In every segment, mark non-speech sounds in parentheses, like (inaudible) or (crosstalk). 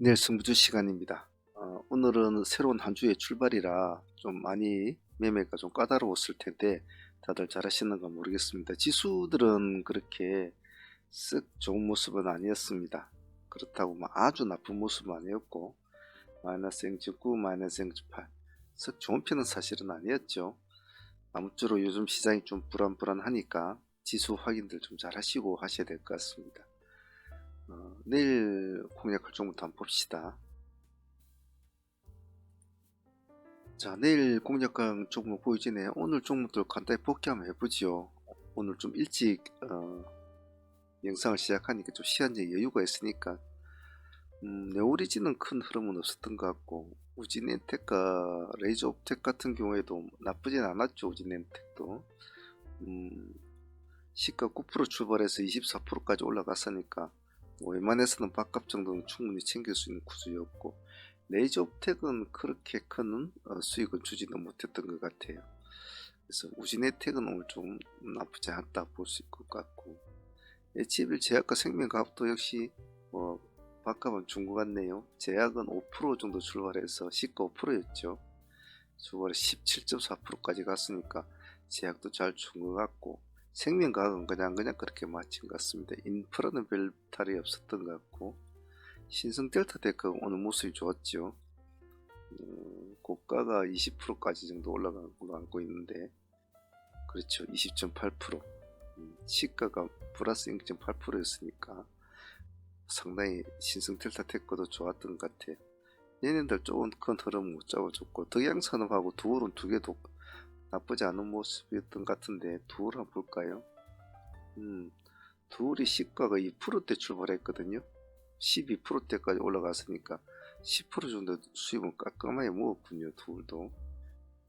내일 승부주 시간입니다. 어, 오늘은 새로운 한 주의 출발이라 좀 많이 매매가 좀 까다로웠을 텐데 다들 잘 하시는가 모르겠습니다. 지수들은 그렇게 쓱 좋은 모습은 아니었습니다. 그렇다고 막 아주 나쁜 모습은 아니었고 마이너스 행지 9, 마이너스 행지 8. 쓱 좋은 편은 사실은 아니었죠. 아무쪼록 요즘 시장이 좀 불안불안하니까 지수 확인들 좀 잘 하시고 하셔야 될 것 같습니다. 어, 내일 공략 활동부터 한번 봅시다. 자, 내일 공략강 종목 전에 오늘 종목들 간단히 복귀 한번 해보지요. 오늘 좀 일찍 어, 영상을 시작하니까 좀 시간적 여유가 있으니까 음, 네오리지는 큰 흐름은 없었던 것 같고 우진엔텍과 레이저옵텍 같은 경우에도 나쁘진 않았죠. 우진엔텍도 음, 시가 9% 출발해서 24%까지 올라갔으니까 뭐 웬만해서는 밥값 정도는 충분히 챙길 수 있는 구조였고 레이저 옵텍은 그렇게 큰 어, 수익을 주지는 못했던 것 같아요. 그래서 우진 혜택은 오늘 좀 나쁘지 않다 볼 수 있을 것 같고 HBL 제약과 생명과학도 역시 뭐 밥값은 준 것 같네요. 제약은 5% 정도 출발해서 시가 5%였죠. 출발에 17.4%까지 갔으니까 제약도 잘 준 것 같고 생명과학은 그냥 그냥 그렇게 맞힌 것 같습니다. 인프라는 별 탈이 없었던 것 같고 신성 델타 테크 오늘 모습이 좋았죠. 음, 고가가 20%까지 정도 올라간 걸로 알고 있는데 그렇죠. 20.8% 음, 시가가 플러스 0.8%였으니까 상당히 신성 델타 테크도 좋았던 것 같아요. 얘네들 조금 큰 흐름 못 잡아줬고 덕양산업하고 두올은 두 개도 나쁘지 않은 모습이었던 것 같은데 두올 한번 볼까요? 음, 두올이 시가가 2%대 출발했거든요. 12%대까지 올라갔으니까 10% 정도 수입은 깔끔하게 먹었군요. 두올도.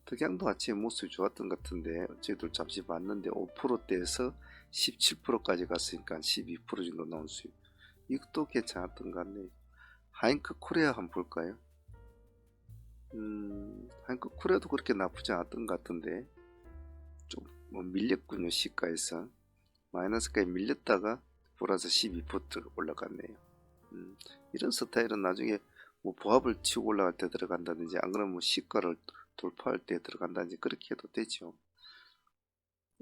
덕양도 아침에 모습이 좋았던 것 같은데 어쨌든 잠시 봤는데 5%대에서 17%까지 갔으니까 12% 정도 나온 수입. 이것도 괜찮았던 것 같네요. 하잉크 코리아 한번 볼까요? 음, 하잉크 코리아도 그렇게 나쁘지 않았던 것 같은데 좀 뭐 밀렸군요 시가에서 마이너스까지 밀렸다가 플러스 12% 올라갔네요. 음, 이런 스타일은 나중에 뭐 보합을 치고 올라갈 때 들어간다든지 안 그러면 뭐 시가를 돌파할 때 들어간다든지 그렇게 해도 되죠.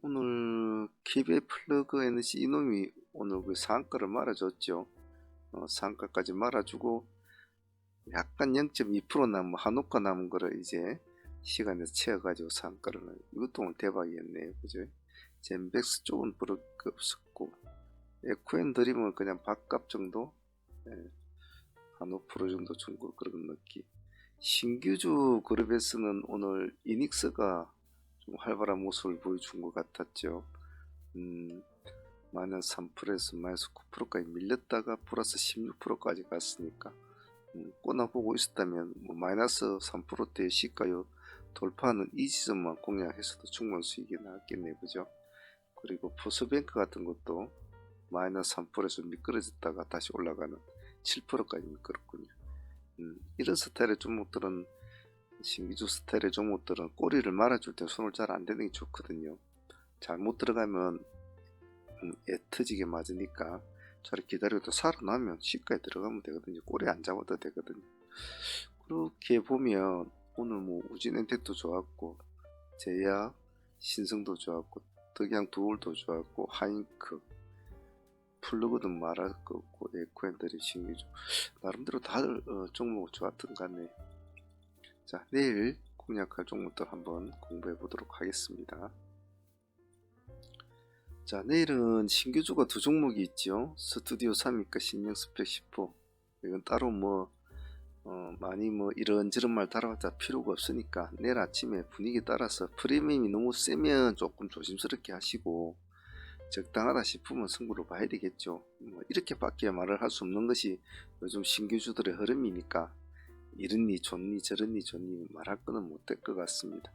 오늘 KBA 플러그 에너지 이놈이 오늘 그 상가를 말아줬죠. 어, 상가까지 말아주고 약간 0.2% 남은 한옥가 남은 거를 이제 시간에서 채워가지고 상가를 이것도 오늘 대박이었네요. 그죠? 젠백스 쪽은 그렇게 없었고 에쿠엔 드림은 그냥 밥값 정도 예, 한 5% 정도 중고 그런 느낌. 신규주 그룹에서는 오늘 이닉스가 좀 활발한 모습을 보여준 것 같았죠. 음, 마이너스 3%에서 마이너스 9%까지 밀렸다가 플러스 16%까지 갔으니까 음, 꼬나보고 있었다면 뭐 마이너스 3%대 시가요 돌파하는 이 지점만 공략해서도 충분 수익이 나왔겠네요. 그죠? 그리고 포스뱅크 같은 것도 마이너스 3%에서 미끄러졌다가 다시 올라가는 7%까지 미끄럽군요. 음, 이런 스타일의 종목들은 신기주 스타일의 종목들은 꼬리를 말아줄 때 손을 잘 안 대는 게 좋거든요. 잘못 들어가면 음, 애 터지게 맞으니까 잘 기다리고 살아나면 시가에 들어가면 되거든요. 꼬리 안 잡아도 되거든요. 그렇게 보면 오늘 뭐 우진 엔텍도 좋았고 제야 신성도 좋았고 덕양 두올도 좋았고 하잉크 플러그도 말할 거 없고 에코엔들이 신기죠. 나름대로 다들 어, 종목 좋았던 것 같네요. 자 내일 공략할 종목들 한번 공부해 보도록 하겠습니다. 자 내일은 신규주가 두 종목이 있죠. 스튜디오 3위과 신형 스펙 10호 이건 따로 뭐 어, 많이 뭐 이런저런 말 달아봤자 필요가 없으니까 내일 아침에 분위기 따라서 프리미엄이 너무 세면 조금 조심스럽게 하시고 적당하다 싶으면 승부를 봐야 되겠죠. 뭐 이렇게밖에 말을 할 수 없는 것이 요즘 신규주들의 흐름이니까 이런니 좋니 저런니 좋니 말할 거는 못될 것 같습니다.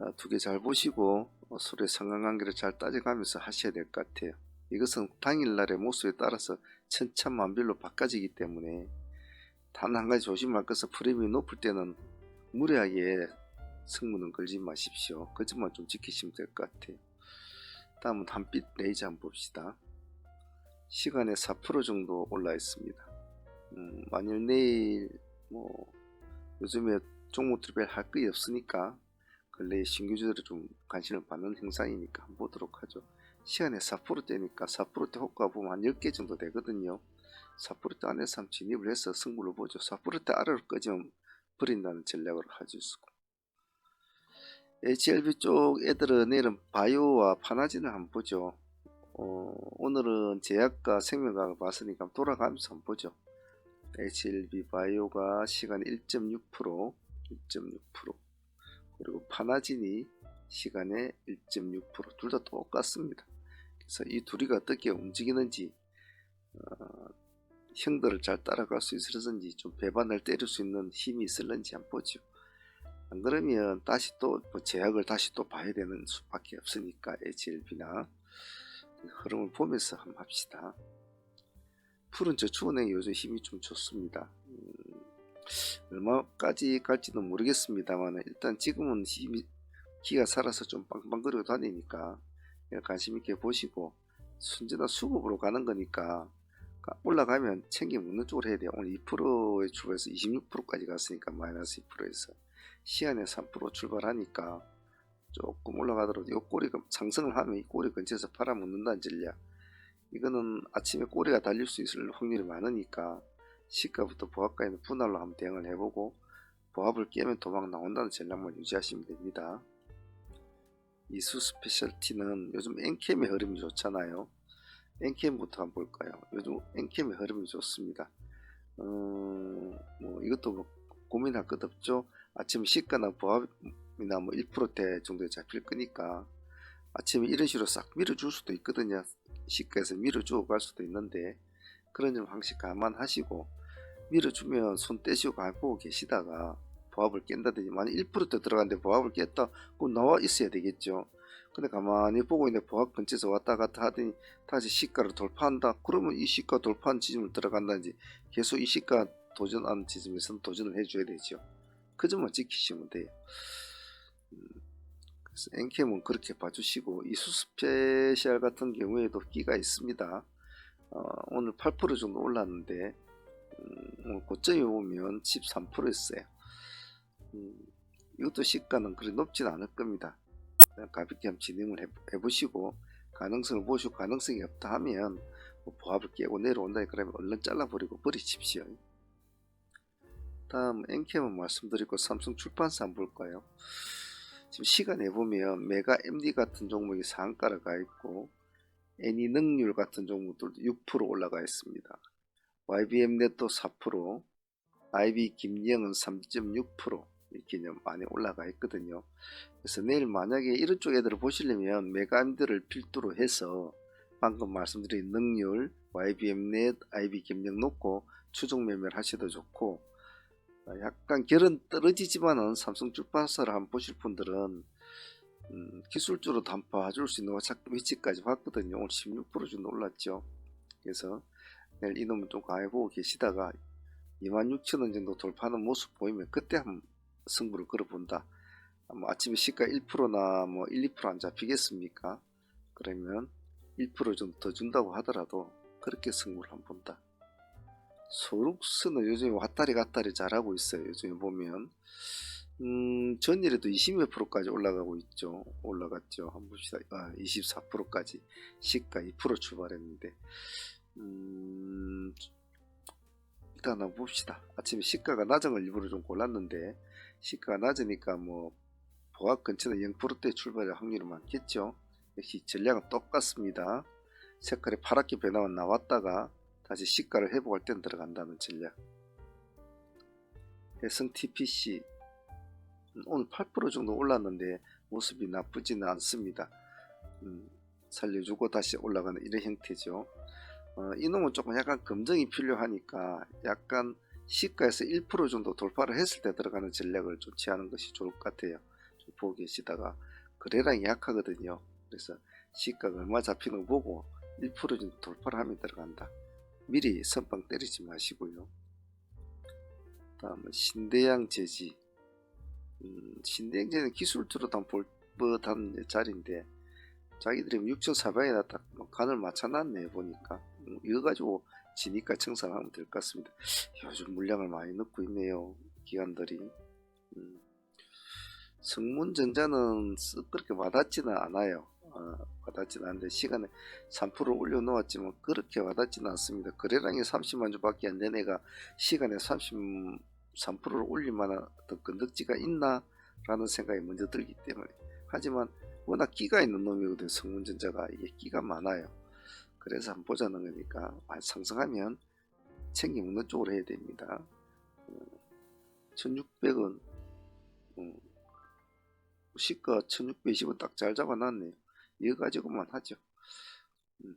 어, 두개 잘 보시고 어, 서로의 상관관계를 잘 따져가면서 하셔야 될 것 같아요. 이것은 당일날의 모습에 따라서 천차만별로 바꿔지기 때문에 단 한 가지 조심할 것은 프리미엄이 높을 때는 무리하게 승부는 걸지 마십시오. 그 점만 좀 지키시면 될 것 같아요. 다음은 한빛 레이저 한번 봅시다. 시간에 4% 정도 올라 있습니다. 음, 만일 내일 뭐 요즘에 종목들이 별할 거이 없으니까 근래 신규주들이 좀 관심을 받는 행상이니까 한번 보도록 하죠. 시간에 4%대니까 4%대 호가 보면 한 10개 정도 되거든요. 4%대 안에서 한번 진입을 해서 승부를 보죠. 4%대 아래로 꺼지면 버린다는 전략으로 가지고 있고 HLB 쪽 애들은 내일은 바이오와 파나진을 한번 보죠. 어, 오늘은 제약과 생명과학을 봤으니까 돌아가면서 한번 보죠. HLB 바이오가 시간 1.6% 1.6% 그리고 파나진이 시간에 1.6%둘 다 똑같습니다. 그래서 이 둘이가 어떻게 움직이는지 어, 형들을 잘 따라갈 수 있을런지 좀 배반을 때릴 수 있는 힘이 있을런지 한번 보죠. 안 그러면 다시 또뭐 제약을 다시 또 봐야 되는 수밖에 없으니까 HLB나 흐름을 보면서 한번 합시다. 푸른 저축은행 요즘 힘이 좀 좋습니다. 음, 얼마까지 갈지는 모르겠습니다만 일단 지금은 힘이 기가 살아서 좀 빵빵거리고 다니니까 관심 있게 보시고 순전한 수급으로 가는 거니까 올라가면 챙겨 먹는 쪽으로 해야 돼요. 오늘 2%에 출발해서 26%까지 갔으니까 마이너스 2%에서 시안에 3% 출발하니까 조금 올라가더라도 이 꼬리가 상승을 하면 이 꼬리 근처에서 팔아먹는다는 전략 이거는 아침에 꼬리가 달릴 수 있을 확률이 많으니까 시가부터 보합가에는 분할로 한번 대응을 해보고 보합을 깨면 도망 나온다는 전략만 유지하시면 됩니다. 이수 스페셜티는 요즘 엔캠의 흐름이 좋잖아요. 엔캠부터 한번 볼까요? 요즘 엔캠의 흐름이 좋습니다. 어, 뭐 이것도 뭐 고민할 것 없죠. 아침 시가나 보합이나 뭐 1%대 정도에 잡힐 거니까 아침에 이런 식으로 싹 밀어줄 수도 있거든요. 시가에서 밀어주고 갈 수도 있는데 그런 점 항상 감안하시고 밀어주면 손 떼시고 안 보고 계시다가 보합을 깬다든지 만약 1%대 들어갔는데 보합을 깼다 그럼 나와 있어야 되겠죠. 근데 가만히 보고 있는데 보합 근처에서 왔다 갔다 하더니 다시 시가를 돌파한다. 그러면 이 시가 돌파한 지점을 들어간다든지 계속 이 시가 도전하는 지점에서는 도전을 해줘야 되죠. 그 점만 지키시면 돼요. 음, 그래서 엔캠은 그렇게 봐주시고 이수 스페셜 같은 경우에도 끼가 있습니다. 어, 오늘 8% 정도 올랐는데 고점이 보면 13%였어요. 음, 이것도 시가는 그리 높진 않을 겁니다. 가볍게 한번 진행을 해, 보 시고 가능성을 보시고 가능성이 없다 하면 뭐 보합을 깨고 내려온다 그러면 얼른 잘라버리고 버리십시오. 다음 엔캠은 말씀드리고 삼성 출판사 한번 볼까요? 지금 시간에 보면 메가 MD 같은 종목이 상가로 가 있고 애니 능률 같은 종목들도 6% 올라가 있습니다. YBM 넷도 4%, IB 김영은 3.6% 이렇게 좀 많이 올라가 있거든요. 그래서 내일 만약에 이런 쪽 애들을 보시려면 메가임들을 필두로 해서 방금 말씀드린 능률, YBM 넷, IB 김영 놓고 추종 매매를 하셔도 좋고 어, 약간 결은 떨어지지만은 삼성 출판사를 한번 보실 분들은 음, 기술적으로 한번 봐줄 수 있는 위치까지 봤거든요. 오늘 16% 정도 올랐죠. 그래서 이놈을 좀 가해보고 계시다가 26,000원 정도 돌파하는 모습 보이면 그때 한번 승부를 걸어본다. 뭐 아침에 시가 1%나 뭐 1, 2%안 잡히겠습니까? 그러면 1% 정도 더 준다고 하더라도 그렇게 승부를 한번 본다. 소룩스는 요즘에 왔다리 갔다리 잘하고 있어요. 요즘에 보면 음, 전일에도 20몇 프로까지 올라가고 있죠. 올라갔죠. 한번 봅시다. 아, 24%까지 시가 2% 출발했는데 음, 일단 한번 봅시다. 아침에 시가가 낮은 걸 일부러 좀 골랐는데 시가가 낮으니까 뭐 보합 근처는 0%대 출발할 확률이 많겠죠. 역시 전략은 똑같습니다. 색깔이 파랗게 변화가 나왔다가 다시 시가를 회복할 땐 들어간다는 전략. 해성 TPC 음, 오늘 8% 정도 올랐는데 모습이 나쁘지는 않습니다. 음, 살려주고 다시 올라가는 이런 형태죠. 어, 이놈은 조금 약간 검증이 필요하니까 약간 시가에서 1% 정도 돌파를 했을 때 들어가는 전략을 좀 취하는 것이 좋을 것 같아요. 좀 보고 계시다가 거래량이 약하거든요. 그래서 시가가 얼마 잡히는 거 보고 1% 정도 돌파를 하면 들어간다. 미리 선빵 때리지 마시고요. 다음은 신대양 제지. 음, 신대양 제는 기술적으로 볼 뻔한 자리인데 자기들이 6,400에다 딱뭐 간을 맞춰놨네 보니까 음, 이거 가지고 지니까 청산하면 될 것 같습니다. 요즘 물량을 많이 넣고 있네요. 기관들이. 음. 성문전자는 쓱 그렇게 와닿지는 않아요. 어, 와닿지는 않는데 시간에 3% 올려놓았지만 그렇게 와닿지는 않습니다. 거래량이 30만 주밖에 안 된 애가 시간에 33%를 올릴 만한 어떤 건덕지가 있나 라는 생각이 먼저 들기 때문에 하지만 워낙 끼가 있는 놈이거든요. 성문전자가 이게 끼가 많아요. 그래서 한번 보자는 거니까 아, 상승하면 챙겨 먹는 쪽으로 해야 됩니다. 1600원 시가 1620원 딱 잘 잡아놨네요. 이거 가지고만 하죠. 음,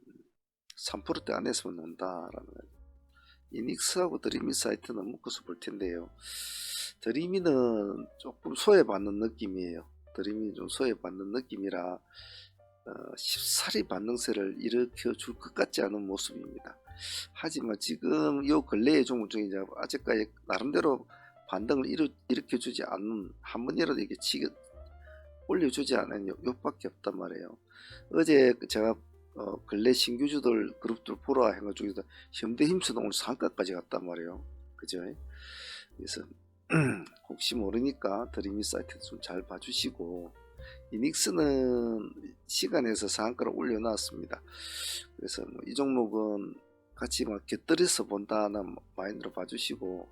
3%대 안에서만 논다라는 거예요. 이닉스하고 드리미 사이트는 묶어서 볼 텐데요. 드리미는 조금 소외받는 느낌이에요. 드리미 좀 소외받는 느낌이라 어, 쉽사리 반등세를 일으켜 줄 것 같지 않은 모습입니다. 하지만 지금 요 근래의 종목 중에 이제 아직까지 나름대로 반등을 일으, 일으켜 주지 않는 한 번이라도 이게 치게 올려주지 않은 요, 요밖에 없단 말이에요. 어제 제가 어, 근래 신규주들 그룹들 보라 한것 중에서 현대힘수도 오늘 상가까지 갔단 말이에요. 그죠? 그래서 (clears throat) 혹시 모르니까 드리미 사이트 좀 잘 봐주시고 이닉스는 시간에서 상한가를 올려놨습니다. 그래서 뭐 이 종목은 같이 막 곁들여서 본다는 마인드로 봐주시고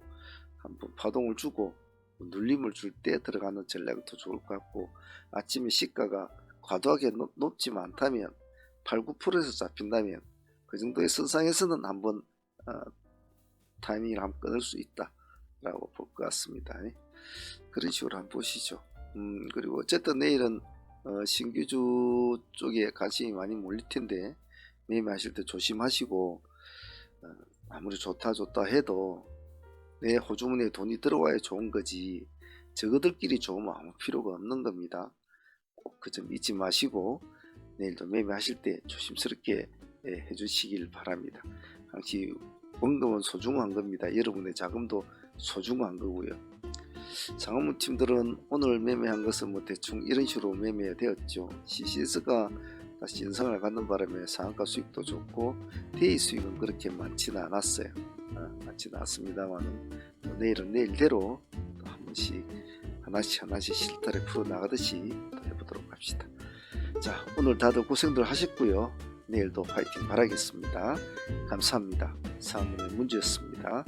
한번 파동을 주고 눌림을 줄 때 들어가는 전략이 더 좋을 것 같고 아침에 시가가 과도하게 높, 높지 않다면 8, 9%에서 잡힌다면 그 정도의 선상에서는 한번 어, 타이밍을 한번 끊을 수 있다라고 볼 것 같습니다. 예. 그런 식으로 한번 보시죠. 음, 그리고 어쨌든 내일은 어, 신규주 쪽에 관심이 많이 몰릴 텐데 매매하실 때 조심하시고 어, 아무리 좋다 좋다 해도 내 호주머니에 돈이 들어와야 좋은 거지 저거들끼리 좋으면 아무 필요가 없는 겁니다. 꼭 그 점 잊지 마시고 내일도 매매하실 때 조심스럽게 예, 해주시길 바랍니다. 당시 원금은 소중한 겁니다. 여러분의 자금도 소중한 거고요. 상업무 팀들은 오늘 매매한 것은 뭐 대충 이런 식으로 매매가 되었죠. CCS가 다시 인상을 갖는 바람에 상한가 수익도 좋고 데이 수익은 그렇게 많지는 않았어요. 어, 많지는 않습니다만 내일은 내일대로 또 한 번씩 하나씩 하나씩 실타래 풀어 나가듯이 또 해보도록 합시다. 자 오늘 다들 고생들 하셨고요. 내일도 파이팅 바라겠습니다. 감사합니다. 사문의 문제였습니다.